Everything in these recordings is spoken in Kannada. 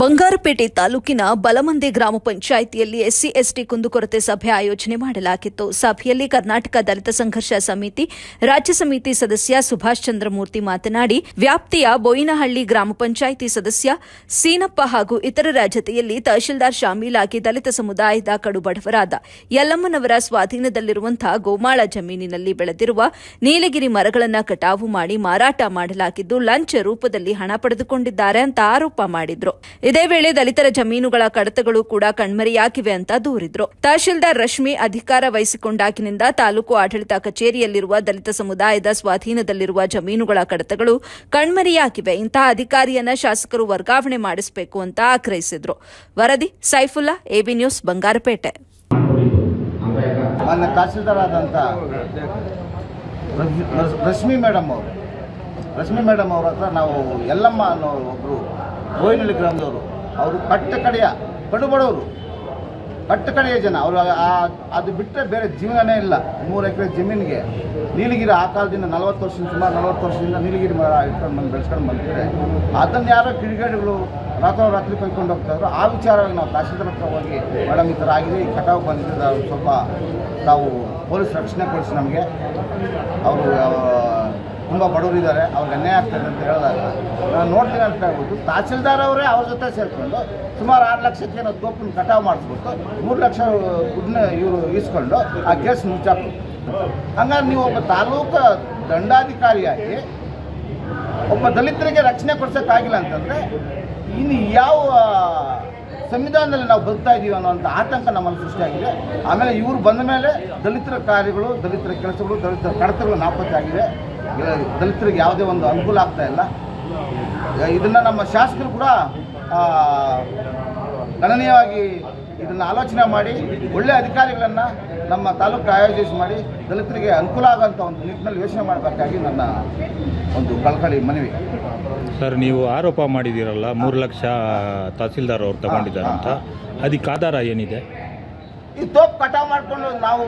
ಬಂಗಾರಪೇಟೆ ತಾಲೂಕಿನ ಬಲಮಂದೆ ಗ್ರಾಮ ಪಂಚಾಯಿತಿಯಲ್ಲಿ ಎಸ್ಸಿ, ಎಸ್ಟಿ ಕುಂದುಕೊರತೆ ಸಭೆ ಆಯೋಜನೆ ಮಾಡಲಾಗಿತ್ತು. ಸಭೆಯಲ್ಲಿ ಕರ್ನಾಟಕ ದಲಿತ ಸಂಘರ್ಷ ಸಮಿತಿ, ರಾಜ್ಯ ಸಮಿತಿ ಸದಸ್ಯ ಸುಭಾಷ್ ಚಂದ್ರಮೂರ್ತಿ ಮಾತನಾಡಿ, ವ್ಯಾಪ್ತಿಯ ಬೋಯಿನಹಳ್ಳಿ ಗ್ರಾಮ ಪಂಚಾಯಿತಿ ಸದಸ್ಯ ಸೀನಪ್ಪ ಹಾಗೂ ಇತರರ ಜತೆಯಲ್ಲಿ ತಹಶೀಲ್ದಾರ್ ಶಾಮೀಲಾಗಿ ದಲಿತ ಸಮುದಾಯದ ಕಡುಬಡವರಾದ ಯಲ್ಲಮ್ಮನವರ ಸ್ವಾಧೀನದಲ್ಲಿರುವಂತಹ ಗೋಮಾಳ ಜಮೀನಿನಲ್ಲಿ ಬೆಳೆದಿರುವ ನೀಲಗಿರಿ ಮರಗಳನ್ನು ಕಟಾವು ಮಾಡಿ ಮಾರಾಟ ಮಾಡಲಾಗಿದ್ದು, ಲಂಚ ರೂಪದಲ್ಲಿ ಹಣ ಪಡೆದುಕೊಂಡಿದ್ದಾರೆ ಅಂತ ಆರೋಪ ಮಾಡಿದ್ರು. ಇದೇ ವೇಳೆ ದಲಿತರ ಜಮೀನುಗಳ ಕಡತಗಳು ಕೂಡ ಕಣ್ಮರೆಯಾಗಿವೆ ಅಂತ ದೂರಿದ್ರು. ತಹಶೀಲ್ದಾರ್ ರಶ್ಮಿ ಅಧಿಕಾರ ವಹಿಸಿಕೊಂಡಾಗಿನಿಂದ ತಾಲೂಕು ಆಡಳಿತ ಕಚೇರಿಯಲ್ಲಿರುವ ದಲಿತ ಸಮುದಾಯದ ಸ್ವಾಧೀನದಲ್ಲಿರುವ ಜಮೀನುಗಳ ಕಡತಗಳು ಕಣ್ಮರೆಯಾಗಿವೆ. ಇಂತಹ ಅಧಿಕಾರಿಯನ್ನ ಶಾಸಕರು ವರ್ಗಾವಣೆ ಮಾಡಿಸಬೇಕು ಅಂತ ಆಗ್ರಹಿಸಿದ್ರು. ವರದಿ Saifulla AB news, Bangarpet. Rashmi madam ಅವರು. ರಶ್ಮಿ ಮೇಡಮ್ ಅವ್ರ ಹತ್ರ ನಾವು ಯಲ್ಲಮ್ಮ ಅನ್ನೋ ಒಬ್ಬರು ಗೋಯಿನಳ್ಳಿ ಗ್ರಾಮದವರು, ಅವರು ಕಟ್ಟ ಕಡೆಯ ಕಡುಬಡವರು ಕಡೆಯ ಜನ. ಅವರು ಅದು ಬಿಟ್ಟರೆ ಬೇರೆ ಜೀವನನೇ ಇಲ್ಲ. ಮೂರು ಎಕರೆ ಜಮೀನಿಗೆ ನೀಲಗಿರಿ ಆ ಕಾಲದಿಂದ ನಲವತ್ತು ವರ್ಷದಿಂದ ಸುಮಾರು ನಲವತ್ತು ವರ್ಷದಿಂದ ನೀಲಗಿರಿ ಮರ ಇಟ್ಕೊಂಡು ಬಂದು ಬೆಳೆಸ್ಕೊಂಡು ಬಂದಿದ್ದಾರೆ ಅದನ್ನು ಯಾರೋ ಕಿಡಿಗೇಡಿಗಳು ರಾತ್ರೋರಾತ್ರಿ ಕೈಕೊಂಡು ಹೋಗ್ತಾಯಿದ್ರು ಆ ವಿಚಾರವಾಗಿ ನಾವು ತಹಶೀಲ್ದಾರ್ ಹತ್ರ ಹೋಗಿ, ಮೇಡಮ್, ಈ ಥರ ಆಗಿದೆ, ಈ ಕಟಾವು ಬಂದಿದ್ದ ನಾವು ಸ್ವಲ್ಪ ತಾವು ಪೊಲೀಸ್ ರಕ್ಷಣೆ ಕೊಡಿಸಿ ನಮಗೆ. ಅವರು ತುಂಬ ಬಡವರಿದ್ದಾರೆ, ಅವ್ರಿಗೆ ಅನ್ಯಾಯ ಆಗ್ತದೆ ಅಂತ ಹೇಳಿದಾಗ ನಾನು ನೋಡ್ತೀನಿ ಅಂತ ಹೇಳ್ಬೋದು ತಹಸೀಲ್ದಾರ್ ಅವರೇ ಅವ್ರ ಜೊತೆ ಸೇರಿಕೊಂಡು ಸುಮಾರು ಆರು ಲಕ್ಷಕ್ಕೆ ಏನೋ ತೋಪನ್ನು ಕಟಾವು ಮಾಡಿಸ್ಬಿಟ್ಟು ಮೂರು ಲಕ್ಷ ದುಡ್ಡನ್ನ ಇವರು ಇಸ್ಕೊಂಡು ಆ ಕೇಸ್ ಮುಚ್ಚಾಕು ಹಂಗಾಗಿ ನೀವು ಒಬ್ಬ ತಾಲೂಕು ದಂಡಾಧಿಕಾರಿಯಾಗಿ ಒಬ್ಬ ದಲಿತರಿಗೆ ರಕ್ಷಣೆ ಕೊಡ್ಸೋಕ್ಕಾಗಿಲ್ಲ ಅಂತಂದರೆ, ಇನ್ನು ಯಾವ ಸಂವಿಧಾನದಲ್ಲಿ ನಾವು ಬದುಕ್ತಾ ಇದ್ದೀವಿ ಅನ್ನೋಂಥ ಆತಂಕ ನಮ್ಮಲ್ಲಿ ಸೃಷ್ಟಿಯಾಗಿದೆ. ಆಮೇಲೆ ಇವರು ಬಂದ ಮೇಲೆ ದಲಿತರ ಕಾರ್ಯಗಳು, ದಲಿತರ ಕೆಲಸಗಳು, ದಲಿತರ ಕಡತಗಳು ನಾಪತ್ತೆ ಆಗಿದೆ. ದಲಿತರಿಗೆ ಯಾವುದೇ ಒಂದು ಅನುಕೂಲ ಆಗ್ತಾ ಇಲ್ಲ. ಇದನ್ನು ನಮ್ಮ ಶಾಸಕರು ಕೂಡ ಗಣನೀಯವಾಗಿ ಇದನ್ನು ಆಲೋಚನೆ ಮಾಡಿ ಒಳ್ಳೆಯ ಅಧಿಕಾರಿಗಳನ್ನು ನಮ್ಮ ತಾಲೂಕು ಆಯೋಜಿಸಿ ಮಾಡಿ ದಲಿತರಿಗೆ ಅನುಕೂಲ ಆಗೋಂಥ ಒಂದು ನಿಟ್ಟಿನಲ್ಲಿ ಯೋಚನೆ ಮಾಡಬೇಕಾಗಿ ನನ್ನ ಒಂದು ಕಳಕಳಿ ಮನವಿ. ಸರ್ ನೀವು ಆರೋಪ ಮಾಡಿದ್ದೀರಲ್ಲ ಮೂರು ಲಕ್ಷ ತಹಸೀಲ್ದಾರ್ ಅವ್ರು ತಗೊಂಡಿದ್ದಾರೆ ಅಂತ ಅದಕ್ಕೆ ಆಧಾರ ಏನಿದೆ? ಈ ತೋಪ್ ಕಟಾವು ಮಾಡಿಕೊಂಡು ನಾವು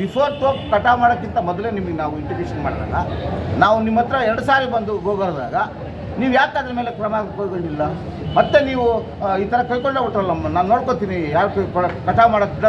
ಬಿಫೋರ್ ತೋಪ್ ಕಟಾವು ಮಾಡೋಕ್ಕಿಂತ ಮೊದಲೇ ನಿಮಗೆ ನಾವು ಇಂಟಿಮೇಷನ್ ಮಾಡಿದಾಗ, ನಾವು ನಿಮ್ಮ ಹತ್ರ ಎರಡು ಸಾರಿ ಬಂದು ಹೋಗೋದಾಗ ನೀವು ಯಾಕೆ ಅದ್ರ ಮೇಲೆ ಕ್ರಮ ಕೈಗೊಂಡಿಲ್ಲ? ಮತ್ತೆ ನೀವು ಈ ಥರ ಕೈಕೊಂಡೇ ನಾನು ನೋಡ್ಕೊತೀನಿ ಯಾರು ಕಟಾವ್ ಮಾಡೋಕ್ಕಿಲ್ಲ